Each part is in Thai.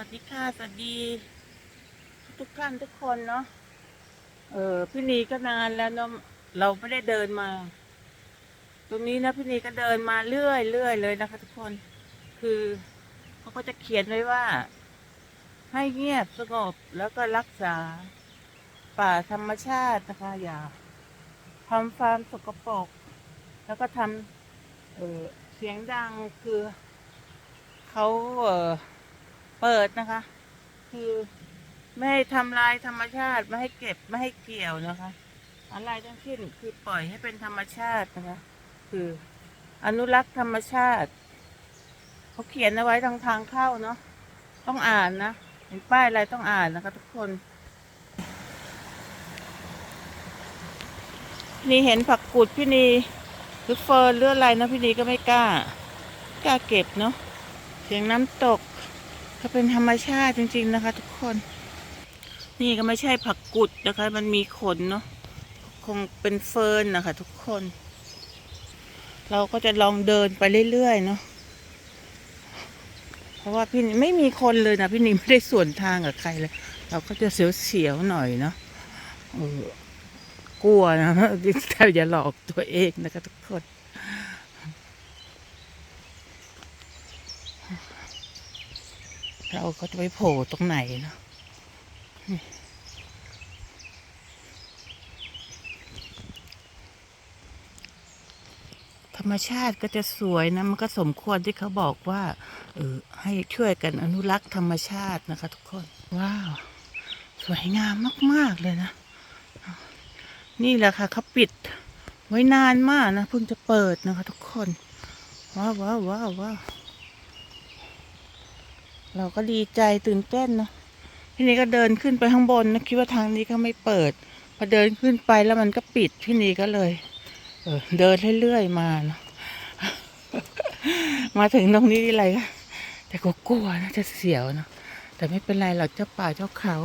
วัสดีค่ะ สวัสดี ทุกท่านทุกคนเนาะ เออพี่นีก็นานแล้วเนาะเราไม่ได้เดินมา ตรงนี้นะพี่นีก็เดินมาเรื่อยเรื่อยเลยนะคะ ทุกคน คือเขาก็จะเขียนไว้ว่า ให้เงียบสงบแล้วก็รักษา ป่าธรรมชาตินะคะอย่าทำฟาร์มสกปรกแล้วก็ทำเออเสียงดังคือเขาเออ เปิดนะคะ คือไม่ให้ทำลายธรรมชาติไม่ให้เก็บไม่ให้เกี่ยวนะคะ อะไรทั้งสิ้นคือปล่อยให้เป็นธรรมชาตินะคะ คืออนุรักษ์ธรรมชาติเขาเขียนเอาไว้ทางทางเข้าเนาะต้องอ่านนะเห็นป้ายอะไรต้องอ่านนะคะ ทุกคน นี่เห็นผักกุดพี่นีหรือเฟิร์นหรืออะไรนะพี่นีก็ไม่กล้ากล้าเก็บเนาะเสียงน้ำตก ก็เป็นธรรมชาติจริง ๆนะคะ ทุกคน นี่ก็ไม่ใช่ผักกุดนะคะ มันมีขนเนาะคงเป็นเฟิร์นนะคะ ทุกคน เราก็จะลองเดินไปเรื่อยๆเนาะเพราะว่าพี่ไม่มีคนเลยนะพี่นี่ไม่ได้ส่วนทางกับใครเลย เราก็จะเสียวๆหน่อยเนาะเออกลัวนะแต่อย่าหลอกตัวเองนะคะทุกคน เราก็จะไปโผล่ตรงไหนเนาะธรรมชาติก็จะสวยนะ มันก็สมควรที่เขาบอกว่า เออให้ช่วยกันอนุรักษ์ธรรมชาตินะคะ ทุกคน ว้าว สวยงามมาก ๆ เลยนะ นี่แหละค่ะเขาปิด ไว้นานมากนะ เพิ่งจะเปิดนะคะ ทุกคน ว้าวว้าวว้าวว้าว เราก็ดีใจตื่นเต้นเนาะทีนี้ก็เดินขึ้นไปข้างบนนะคิดว่าทางนี้ก็ไม่เปิด พอเดินขึ้นไปแล้วมันก็ปิดพี่นีก็เลย เออ เดินเรื่อยๆมาเนาะมาถึงตรงนี้อะไรก็แต่ก็กลัวนะจะเสียวนะแต่ไม่เป็นไรหรอกเจ้าป่าเจ้าเขา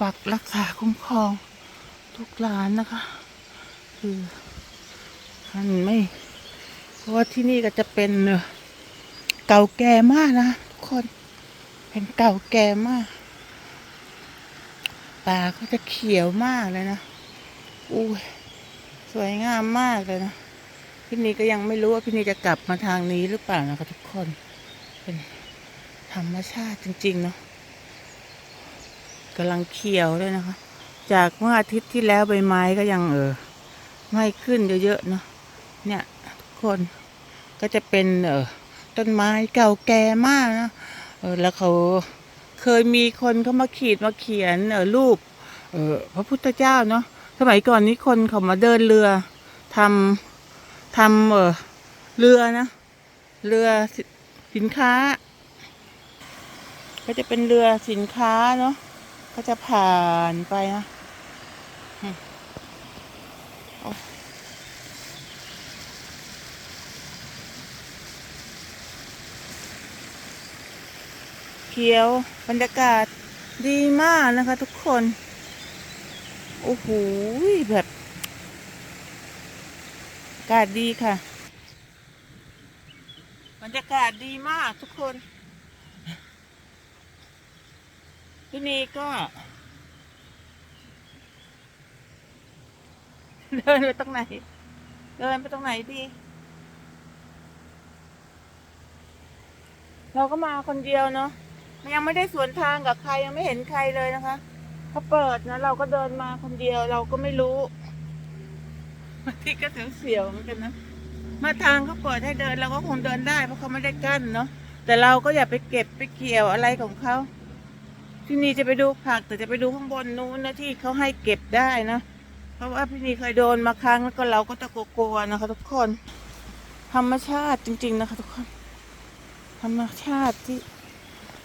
ปักรักษาคุ้มครอง ทุกร้านนะคะ คือมันไม่ เพราะว่าที่นี่ก็จะเป็นเอ่อเก่าแก่มากนะทุกคน เป็นเก่าแก่มากป่าก็จะเขียวมากเลยนะอุ้ยสวยงามมากเลยนะพี่นีก็ยังไม่รู้ว่าพี่นีจะกลับมาทางนี้หรือเปล่านะคะทุกคน เป็นธรรมชาติจริง ๆ เนาะกำลังเขียวเลยนะคะ จากเมื่ออาทิตย์ที่แล้วใบไม้ก็ยังเออไม่ขึ้นเยอะๆเนาะเนี่ย ทุกคนก็จะเป็นเออต้นไม้เก่าแก่มากนะ ออแล้วเขาเคยมีคนเขามาขีดมาเขียนเออรูปเออพระพุทธเจ้าเนาะสมัยก่อนนี้คนเขามาเดินเรือทำทำเออเรือนะเรือสิสินค้า ก็จะเป็นเรือสินค้าเนาะก็จะผ่านไปนะอืมโอ้ เขียวบรรยากาศดีมากนะคะทุกคน โอ้โหแบบอากาศดีค่ะ บรรยากาศดีมากทุกคน ที่นี่ก็ เดินไปตรงไหน เดินไปตรงไหนดีเราก็มาคนเดียวเนาะ ยังไม่ได้สวนทางกับใครยังไม่เห็นใครเลยนะคะเขาเปิดนะ เราก็เดินมาคนเดียวเราก็ไม่รู้บางทีก็เสียวๆเหมือนกันนะมาทางเขาเปิดให้เดินเราก็คงเดินได้เพราะเขาไม่ได้กั้นเนาะแต่เราก็อย่าไปเก็บไปเกี่ยวอะไรของเขาที่นี่จะไปดูผักแต่จะไปดูข้างบนนู้นนะที่เขาให้เก็บได้นะเพราะว่าพี่นีเคยโดนมาครั้งแล้วก็เราก็จะโกลัวนะคะ ทุกคน ธรรมชาติจริง ๆนะคะ ทุกคน ธรรมชาติที่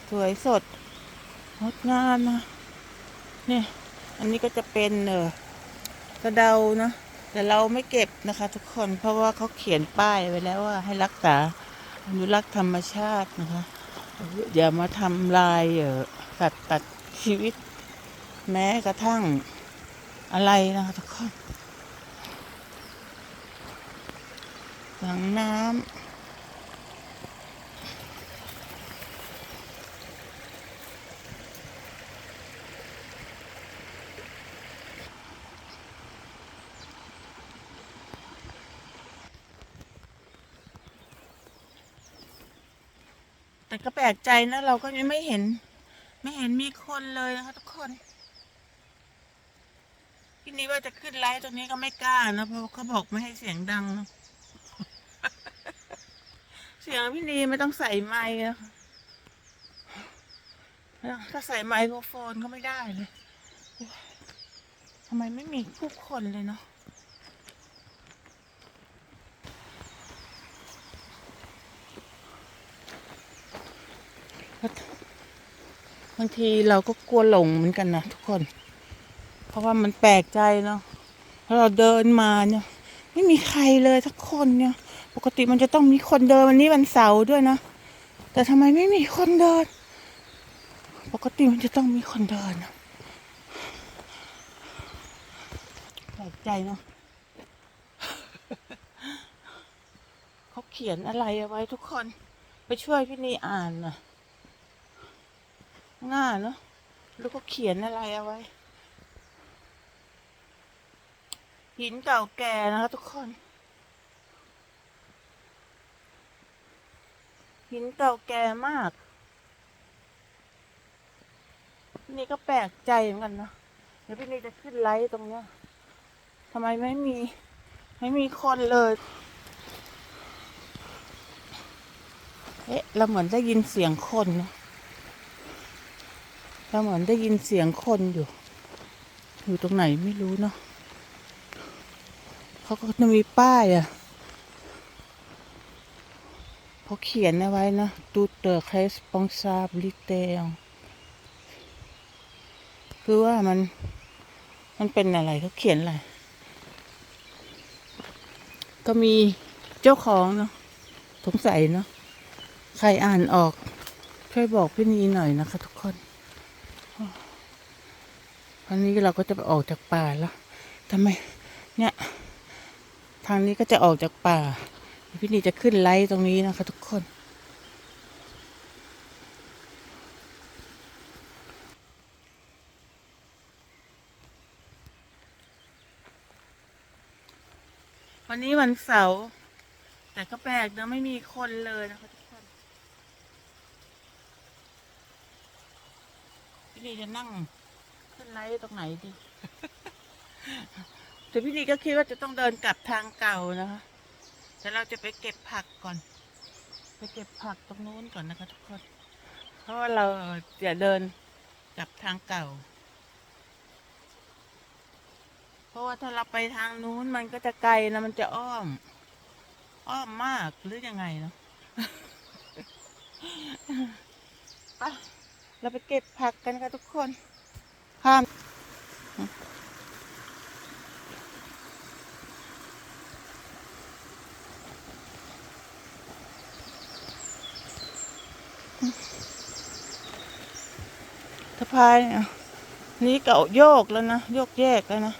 สวยสดงดงามนะเนี่ยอันนี้ก็จะเป็นเออกระเดานะแต่เราไม่เก็บนะคะ ทุกคนเพราะว่าเขาเขียนป้ายไว้แล้วว่าให้รักษาอนุรักษ์ธรรมชาตินะคะอย่ามาทำลายเออตัดตัดชีวิต แม้กระทั่งอะไรนะคะทุกคนหลังน้ำ แต่ก็แปลกใจนะเราก็ยังไม่เห็น ไม่เห็นมีคนเลยนะคะทุกคนทีนี้ว่าจะขึ้นไลฟ์ตรงนี้ก็ไม่กล้านะเพราะเขาบอกไม่ให้เสียงดังนะเสียงพี่นีไม่ต้องใส่ไมค์นะถ้าใส่ไมโครโฟนก็ไม่ได้เลยทำไมไม่มีผู้คนเลยเนาะ บางทีเราก็กลัวหลงเหมือนกันนะทุกคน เพราะว่ามันแปลกใจเนาะพอเราเดินมาเนี่ย ไม่มีใครเลยสักคนเนี่ย ปกติมันจะต้องมีคนเดินวันนี้วันเสาร์ด้วยนะ แต่ทำไมไม่มีคนเดิน ปกติมันจะต้องมีคนเดินแปลกใจเนาะเขาเขียนอะไรเอาไว้ทุกคน ไปช่วยพี่นีอ่านน่ะ ง่าเนาะแล้วก็เขียนอะไรเอาไว้ หินเก่าแก่นะคะทุกคน หินเก่าแก่มาก นี่ก็แปลกใจเหมือนกันนะเดี๋ยวพี่นี่จะขึ้นไลฟ์ตรงเนี้ยทำไมไม่มี ไม่มีคนเลยเอ๊ะเราเหมือนได้ยินเสียงคนนะ เราเหมือนได้ยินเสียงคนอยู่ อยู่ตรงไหนไม่รู้เนาะเขาก็จะมีป้ายอะ่ะเขาเขียนเอาไว้นะตูเตอร์เคสปองซาบลิเตงคือว่ามัน มันเป็นอะไรเขาเขียนอะไร ก็มีเจ้าของเนาะสงสัยเนาะใครอ่านออก ช่วยบอกพี่นีหน่อยนะคะทุกคน วันนี้เราก็จะไปออกจากป่าแล้วทำไม เนี่ย ทางนี้ก็จะออกจากป่า พี่นีจะขึ้นไลท์ตรงนี้นะคะทุกคน วันนี้วันเสาร์แต่ก็แปลกนะไม่มีคนเลยนะคะทุกคน พี่นีจะนั่ง ไลฟ์ตรงไหนดีแต่พี่นีก็คิดว่าจะต้องเดินกลับทางเก่านะคะแต่เราจะไปเก็บผักก่อน ไปเก็บผักตรงนู้นก่อนนะคะ ทุกคน เพราะว่าเราจะเดินกลับทางเก่า เพราะว่าถ้าเราไปทางนู้นมันก็จะไกลนะมันจะอ้อม อ้อมมากหรือยังไงเนาะไปเราไปเก็บผักกันค่ะทุกคน ข้ามสะพายเนี่ยนี่เก่าโยกแล้วนะ โยกแยกแล้วนะ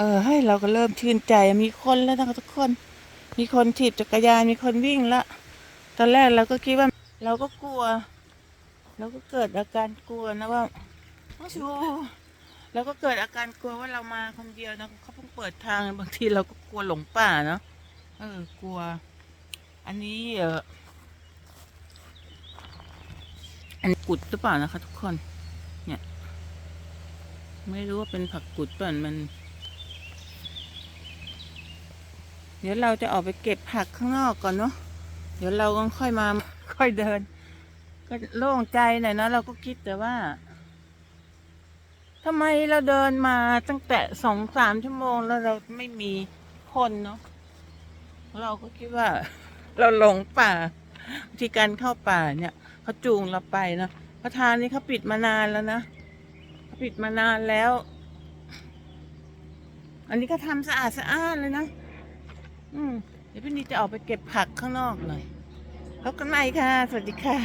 ออให้เราก็เริ่มชื่นใจมีคนแล้วนะคะทุกคน มีคนถีบจักรยานมีคนวิ่งละ ตอนแรกเราก็คิดว่าเราก็กลัวเราก็เกิดอาการกลัวนะว่าโอ้ชูเราก็เกิดอาการกลัวว่าเรามาคนเดียวนะเขาเพิ่งเปิดทางบางทีเราก็กลัวหลงป่าเนาะเออกลัว อันนี้เอออันกุดหรือเปล่านะคะ ทุกคน เนี่ย ไม่รู้ว่าเป็นผักกุดเปล่ามัน เดี๋ยวเราจะออกไปเก็บผักข้างนอกก่อนเนาะ เดี๋ยวเราก็ค่อยมาค่อยเดิน ก็โล่งใจหน่อยนะเราก็คิดแต่ว่าทำไมเราเดินมาตั้งแต่สองสามชั่วโมงแล้วเราไม่มีคนเนาะ เราก็คิดว่า เราหลงป่าวิธีการเข้าป่าเนี่ยเขาจูงเราไปนะเพระทางนี้เขาปิดมานานแล้วนะเขาปิดมานานแล้ว อันนี้ก็ทำสะอาดสะอ้านเลยนะ อืมเดี๋ยวพี่นีจะออกไปเก็บผักข้างนอกหน่อยพบกันใหม่ค่ะ สวัสดีค่ะ